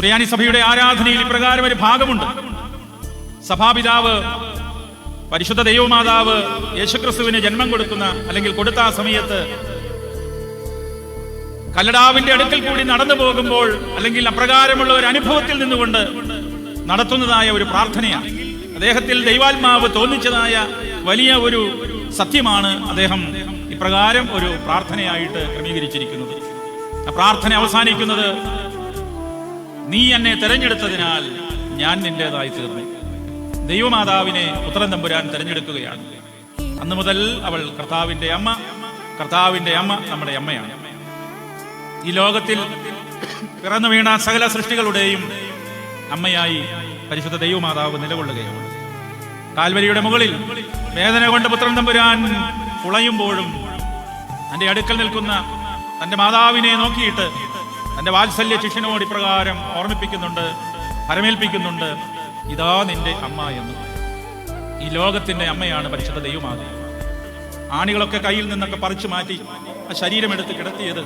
സുറിയാനി സഭയുടെ ആരാധനയിൽ ഇപ്രകാരം ഒരു ഭാഗമുണ്ട്. സഭാപിതാവ് പരിശുദ്ധ ദൈവമാതാവ് യേശുക്രിസ്തുവിന് ജന്മം കൊടുക്കുന്ന അല്ലെങ്കിൽ കൊടുത്ത ആ സമയത്ത് കല്ലടാവിന്റെ അടുക്കൽ കൂടി നടന്നു പോകുമ്പോൾ അല്ലെങ്കിൽ അപ്രകാരമുള്ള ഒരു അനുഭവത്തിൽ നിന്നുകൊണ്ട് നടത്തുന്നതായ ഒരു പ്രാർത്ഥനയാണ്. അദ്ദേഹത്തിൽ ദൈവാത്മാവ് തോന്നിച്ചതായ വലിയ ഒരു സത്യമാണ് അദ്ദേഹം ഇപ്രകാരം ഒരു പ്രാർത്ഥനയായിട്ട് ക്രമീകരിച്ചിരിക്കുന്നത്. ആ പ്രാർത്ഥന അവസാനിക്കുന്നത് നീ എന്നെ തെരഞ്ഞെടുത്തതിനാൽ ഞാൻ നിന്റേതായി തീർന്നു. ദൈവമാതാവിനെ പുത്രൻ തമ്പുരാൻ തെരഞ്ഞെടുക്കുകയാണ്. അന്ന് മുതൽ അവൾ കർത്താവിന്റെ അമ്മ കർത്താവിന്റെ അമ്മ നമ്മുടെ അമ്മയാണ്. ഈ ലോകത്തിൽ പിറന്നു വീണ സകല സൃഷ്ടികളുടെയും അമ്മയായി പരിശുദ്ധ ദൈവമാതാവ് നിലകൊള്ളുകയാണ്. കാൽവരിയുടെ മുകളിൽ വേദന കൊണ്ട് പുത്രൻ തമ്പുരാൻ പുളയുമ്പോഴും തന്റെ അടുക്കൽ നിൽക്കുന്ന തന്റെ മാതാവിനെ നോക്കിയിട്ട് തന്റെ വാത്സല്യ ശിഷ്യനോട് ഇപ്രകാരം ഓർമ്മിപ്പിക്കുന്നുണ്ട് പരമേൽപ്പിക്കുന്നുണ്ട് ഇതാ നിന്റെ അമ്മ എന്ന്. ഈ ലോകത്തിന്റെ അമ്മയാണ് പരിശുദ്ധ ദൈവമാകുന്നത് ആണികളൊക്കെ കയ്യിൽ നിന്നൊക്കെ പറിച്ചു മാറ്റി ആ ശരീരം എടുത്ത് കിടത്തിയത്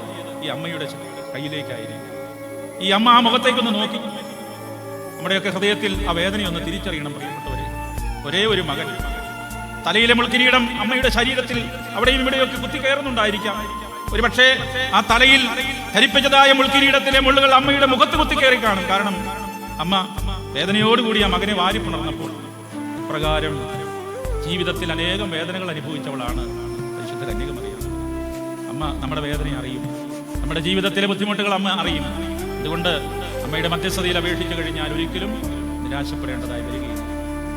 ഈ അമ്മയുടെ കയ്യിലേക്കായിരിക്കും. ഈ അമ്മ ആ മുഖത്തേക്കൊന്ന് നോക്കി. നമ്മുടെയൊക്കെ ഹൃദയത്തിൽ ആ വേദനയൊന്ന് തിരിച്ചറിയണം പ്രിയപ്പെട്ടവരെ. ഒരേ ഒരു മകൻ. തലയിലെ മുൾക്കിരീടം അമ്മയുടെ ശരീരത്തിൽ അവിടെയും ഇവിടെയൊക്കെ കുത്തിക്കയറുന്നുണ്ടായിരിക്കാം. ഒരു പക്ഷേ ആ തലയിൽ ധരിപ്പിച്ചതായ മുൾക്കിരീടത്തിലെ മുള്ളുകൾ അമ്മയുടെ മുഖത്ത് കുത്തി കയറി കാണും. കാരണം അമ്മ വേദനയോടുകൂടി ആ മകനെ വാരി പുണർന്നപ്പോൾ പ്രകാരം ജീവിതത്തിൽ അനേകം വേദനകൾ അനുഭവിച്ചവളാണ് പരിശുദ്ധ കന്യകമറിയാം അമ്മ നമ്മുടെ വേദന അറിയും. നമ്മുടെ ജീവിതത്തിലെ ബുദ്ധിമുട്ടുകൾ അമ്മ അറിയും. അതുകൊണ്ട് അമ്മയുടെ മധ്യസ്ഥതയിൽ അപേക്ഷിച്ചു കഴിഞ്ഞാൽ ഒരിക്കലും നിരാശപ്പെടേണ്ടതായി വരിക